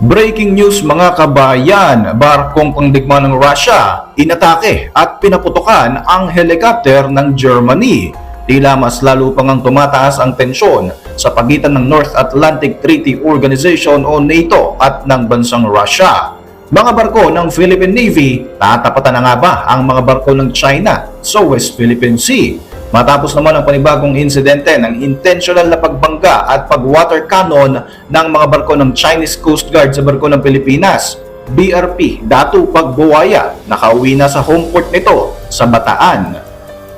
Breaking news mga kabayan, barkong pangdigma ng Russia, inatake at pinaputukan ang helicopter ng Germany. Tila mas lalo pang ang tumataas ang tensyon sa pagitan ng North Atlantic Treaty Organization o NATO at ng bansang Russia. Mga barko ng Philippine Navy, tatapatan na nga ba ang mga barko ng China sa West Philippine Sea? Matapos naman ang panibagong insidente ng intentional na pagbangga at pag-water cannon ng mga barko ng Chinese Coast Guard sa barko ng Pilipinas, BRP Datu Pagbuwaya nakauwi na sa home port nito sa Bataan.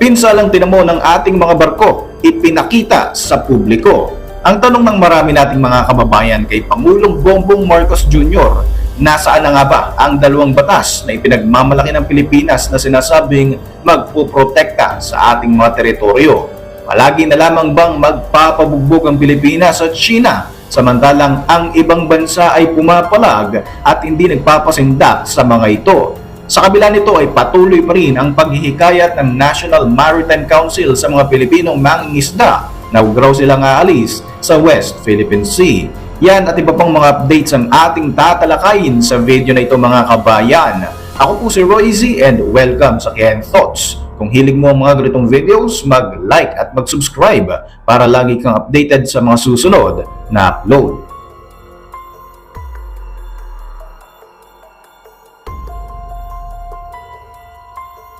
Pinsalang tinamo ng ating mga barko, ipinakita sa publiko. Ang tanong ng marami nating mga kababayan kay Pangulong Bongbong Marcos Jr., nasaan na nga ba ang dalawang batas na ipinagmamalaki ng Pilipinas na sinasabing magpuprotekta sa ating mga teritoryo? Palagi na lamang bang magpapabugbog ang Pilipinas at China samantalang ang ibang bansa ay pumapalag at hindi nagpapasindak sa mga ito? Sa kabila nito ay patuloy pa rin ang paghihikayat ng National Maritime Council sa mga Pilipinong mangingisda na huwag raw silang aalis sa West Philippine Sea. Yan at iba pang mga updates ang ating tatalakayin sa video na ito mga kabayan. Ako po si Roy Z and welcome sa Ken Thoughts. Kung hilig mo ang mga ganitong videos, mag-like at mag-subscribe para lagi kang updated sa mga susunod na upload.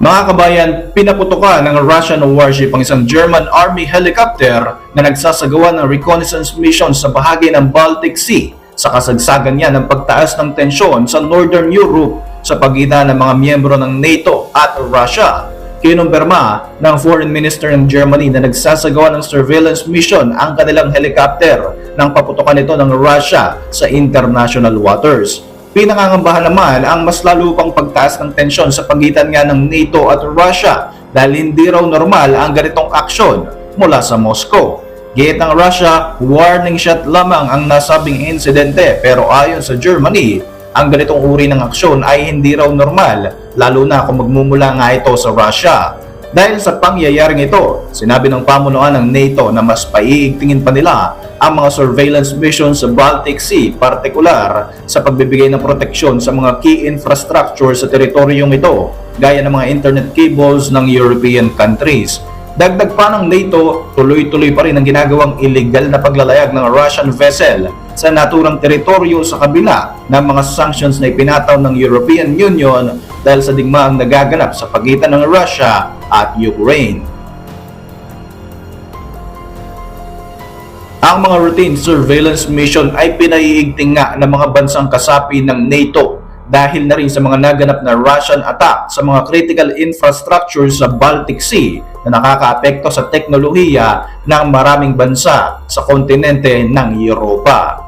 Mga kabayan, pinaputukan ng Russian warship ang isang German Army helicopter na nagsasagawa ng reconnaissance mission sa bahagi ng Baltic Sea sa kasagsagan niya ng pagtaas ng tensyon sa Northern Europe sa pagitan ng mga miyembro ng NATO at Russia. Kinumpirma ng Foreign Minister ng Germany na nagsasagawa ng surveillance mission ang kanilang helicopter nang paputukan ito ng Russia sa international waters. Pinangangambahan naman ang mas lalo pang pagtaas ng tensyon sa pagitan nga ng NATO at Russia dahil hindi raw normal ang ganitong aksyon mula sa Moscow. Gate ng Russia, warning shot lamang ang nasabing insidente pero ayon sa Germany, ang ganitong uri ng aksyon ay hindi raw normal lalo na kung magmumula nga ito sa Russia. Dahil sa pangyayaring ito, sinabi ng pamunuan ng NATO na mas paiigtingin pa nila ang mga surveillance mission sa Baltic Sea, partikular sa pagbibigay ng proteksyon sa mga key infrastructure sa teritoryong ito, gaya ng mga internet cables ng European countries. Dagdag pa ng NATO, tuloy-tuloy pa rin ang ginagawang illegal na paglalayag ng Russian vessel sa naturang teritoryo sa kabila ng mga sanctions na ipinataw ng European Union dahil sa digmaang nagaganap sa pagitan ng Russia at Ukraine. Ang mga routine surveillance mission ay pinaiigting nga ng mga bansang kasapi ng NATO dahil na rin sa mga naganap na Russian attack sa mga critical infrastructure sa Baltic Sea na nakakaapekto sa teknolohiya ng maraming bansa sa kontinente ng Europa.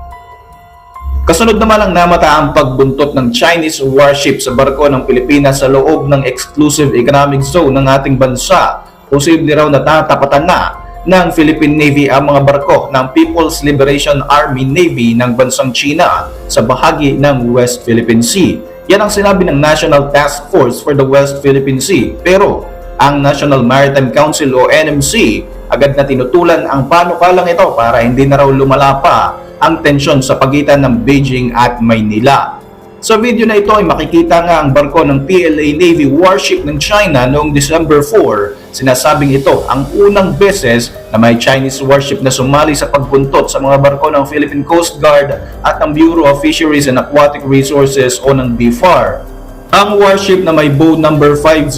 Kasunod naman ang namata ang pagbuntot ng Chinese warship sa barko ng Pilipinas sa loob ng exclusive economic zone ng ating bansa. Posible raw natatapatan na ng Philippine Navy ang mga barko ng People's Liberation Army Navy ng bansang China sa bahagi ng West Philippine Sea. Yan ang sinabi ng National Task Force for the West Philippine Sea. Pero ang National Maritime Council o NMC agad na tinutulan ang panukalang ito para hindi na raw lumala pa ang tensyon sa pagitan ng Beijing at Maynila. Sa video na ito ay makikita nga ang barko ng PLA Navy warship ng China noong December 4. Sinasabing ito ang unang beses na may Chinese warship na sumali sa pagbuntot sa mga barko ng Philippine Coast Guard at ng Bureau of Fisheries and Aquatic Resources o ng BFAR. Ang warship na may bow number 500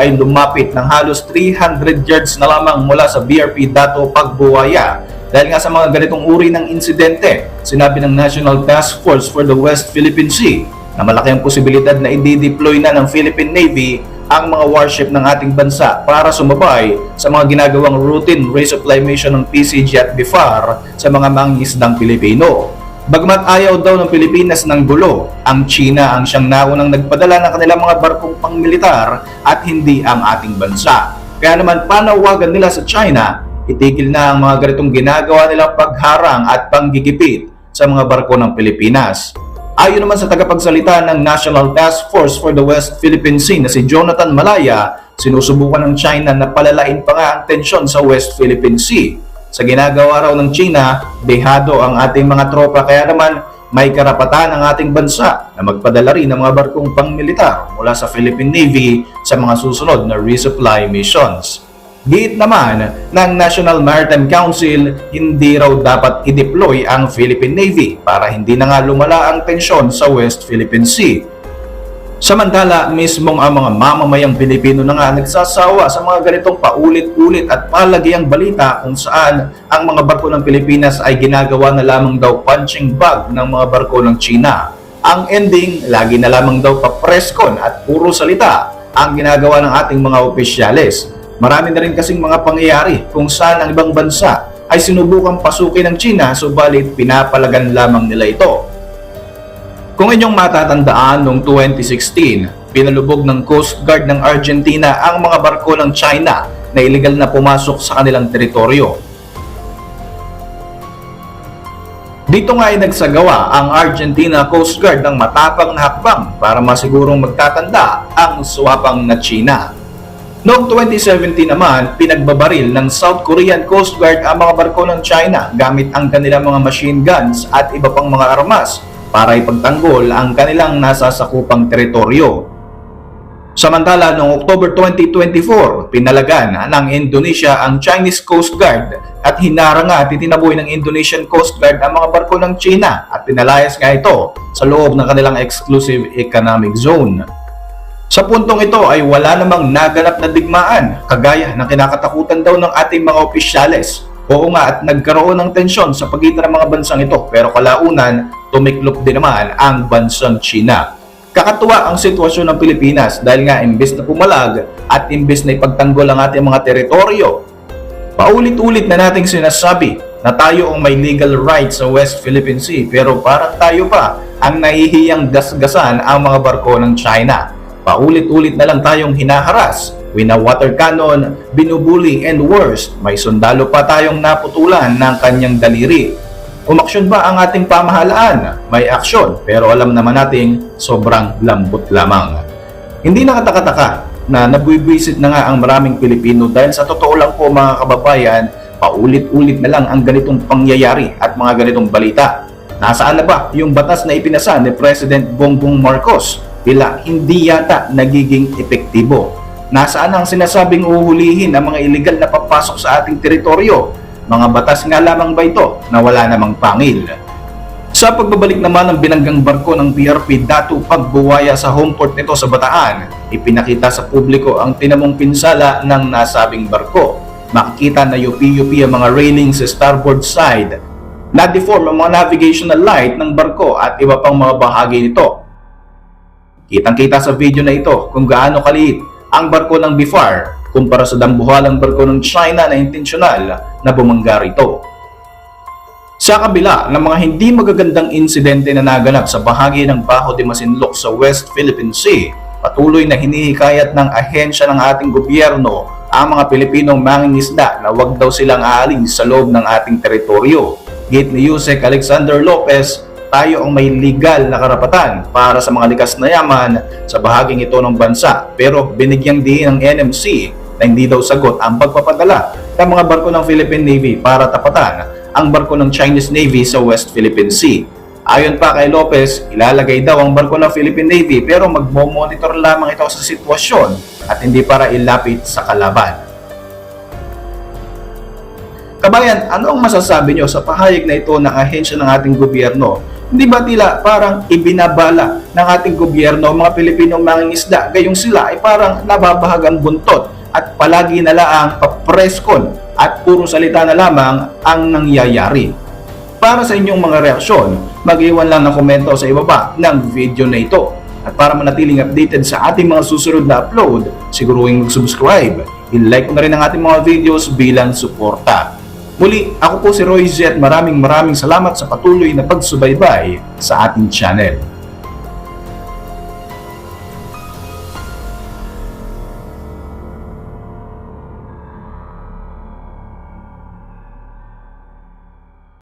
ay lumapit ng halos 300 yards na lamang mula sa BRP Dato Pagbuwaya dahil nga sa mga ganitong uri ng insidente, sinabi ng National Task Force for the West Philippine Sea na malaki ang posibilidad na i-deploy na ng Philippine Navy ang mga warship ng ating bansa para sumabay sa mga ginagawang routine resupply mission ng PCG at BIFAR sa mga mangingisdang Pilipino. Bagmat ayaw daw ng Pilipinas ng gulo, ang China ang siyang naunang nagpadala ng kanilang mga barkong pangmilitar at hindi ang ating bansa. Kaya naman panawagan nila sa China itigil na ang mga ganitong ginagawa nilang pagharang at panggigipit sa mga barko ng Pilipinas. Ayon naman sa tagapagsalita ng National Task Force for the West Philippine Sea na si Jonathan Malaya, sinusubukan ng China na palalain pa nga ang tensyon sa West Philippine Sea. Sa ginagawa raw ng China, dehado ang ating mga tropa kaya naman may karapatan ang ating bansa na magpadala rin ng mga barkong pangmilitar mula sa Philippine Navy sa mga susunod na resupply missions. Giit naman ng National Maritime Council, hindi raw dapat i-deploy ang Philippine Navy para hindi na nga lumala ang tensyon sa West Philippine Sea. Samantala, mismong ang mga mamamayang Pilipino na nga nagsasawa sa mga ganitong paulit-ulit at palagiang balita kung saan ang mga barko ng Pilipinas ay ginagawa na lamang daw punching bag ng mga barko ng China. Ang ending, lagi na lamang daw papreskon at puro salita ang ginagawa ng ating mga opisyales. Marami na rin kasing mga pangyayari kung saan ang ibang bansa ay sinubukang pasukin ng China subalit pinapalagan lamang nila ito. Kung inyong matatandaan noong 2016, pinalubog ng Coast Guard ng Argentina ang mga barko ng China na illegal na pumasok sa kanilang teritoryo. Dito nga ay nagsagawa ang Argentina Coast Guard ng matapang na hakbang para masigurong magtatanda ang suwapang na China. Noong 2017 naman, pinagbabaril ng South Korean Coast Guard ang mga barko ng China gamit ang kanilang mga machine guns at iba pang mga armas para ipagtanggol ang kanilang nasasakupang teritoryo. Samantala, noong October 2024, pinalagan ng Indonesia ang Chinese Coast Guard at hinarang at itinaboy ng Indonesian Coast Guard ang mga barko ng China at pinalayas nga ito sa loob ng kanilang exclusive economic zone. Sa puntong ito ay wala namang naganap na digmaan kagaya ng kinakatakutan daw ng ating mga opisyales. Oo nga at nagkaroon ng tensyon sa pagitan ng mga bansang ito pero kalaunan tumiklop din naman ang bansang China. Kakatuwa ang sitwasyon ng Pilipinas dahil nga imbes na pumalag at imbes na ipagtanggol ang ating mga teritoryo, paulit-ulit na nating sinasabi na tayo ang may legal rights sa West Philippine Sea pero parang tayo pa ang nahihiyang gasgasan ang mga barko ng China. Paulit-ulit na lang tayong hinaharas, wina-water cannon, binubuli and worst, may sundalo pa tayong naputulan ng kanyang daliri. Umaksyon ba ang ating pamahalaan? May aksyon, pero alam naman nating sobrang lambot lamang. Hindi nakataka-taka na nabwibisit na nga ang maraming Pilipino dahil sa totoo lang po mga kababayan, paulit-ulit na lang ang ganitong pangyayari at mga ganitong balita. Nasaan na ba yung batas na ipinasa ni President Bongbong Marcos? Bila hindi yata nagiging epektibo. Nasaan ang sinasabing uhulihin ang mga illegal na papasok sa ating teritoryo? Mga batas nga lamang ba ito na wala namang pangil? Sa pagbabalik naman ng binanggang barko ng PRP Datu Pagbuwaya sa home port nito sa Bataan, ipinakita sa publiko ang tinamong pinsala ng nasabing barko. Makikita na yupi-yupi ang mga railing sa starboard side. Na-deform ang mga navigational light ng barko at iba pang mga bahagi nito. Kitang-kita sa video na ito kung gaano kaliit ang barko ng BIFAR kumpara sa dambuhalang barko ng China na intensyonal na bumangga rito. Sa kabila ng mga hindi magagandang insidente na naganap sa bahagi ng Baho de Masinloc sa West Philippine Sea, patuloy na hinihikayat ng ahensya ng ating gobyerno ang mga Pilipinong mangingisda na wag daw silang aalis sa loob ng ating teritoryo. Gate ni Yusek Alexander Lopez, tayo ang may legal na karapatan para sa mga likas na yaman sa bahaging ito ng bansa pero binigyang diin ng NMC na hindi daw sagot ang pagpapadala ng mga barko ng Philippine Navy para tapatan ang barko ng Chinese Navy sa West Philippine Sea. Ayon pa kay Lopez, ilalagay daw ang barko ng Philippine Navy pero magmo-monitor lamang ito sa sitwasyon at hindi para ilapit sa kalaban. Kabayan, ano ang masasabi nyo sa pahayag na ito ng ahensya ng ating gobyerno? Hindi ba tila parang ibinabala ng ating gobyerno ang mga Pilipinong mangingisda gayong sila ay parang nababahagang buntot at palagi na laang papreskon at puro salita na lamang ang nangyayari. Para sa inyong mga reaksyon, mag-iwan lang ng komento sa ibaba ng video na ito. At para manatiling updated sa ating mga susunod na upload, siguruhin mag-subscribe. I-like na rin ang ating mga videos bilang suporta. Muli, ako po si Roy Z maraming maraming salamat sa patuloy na pagsubaybay sa ating channel.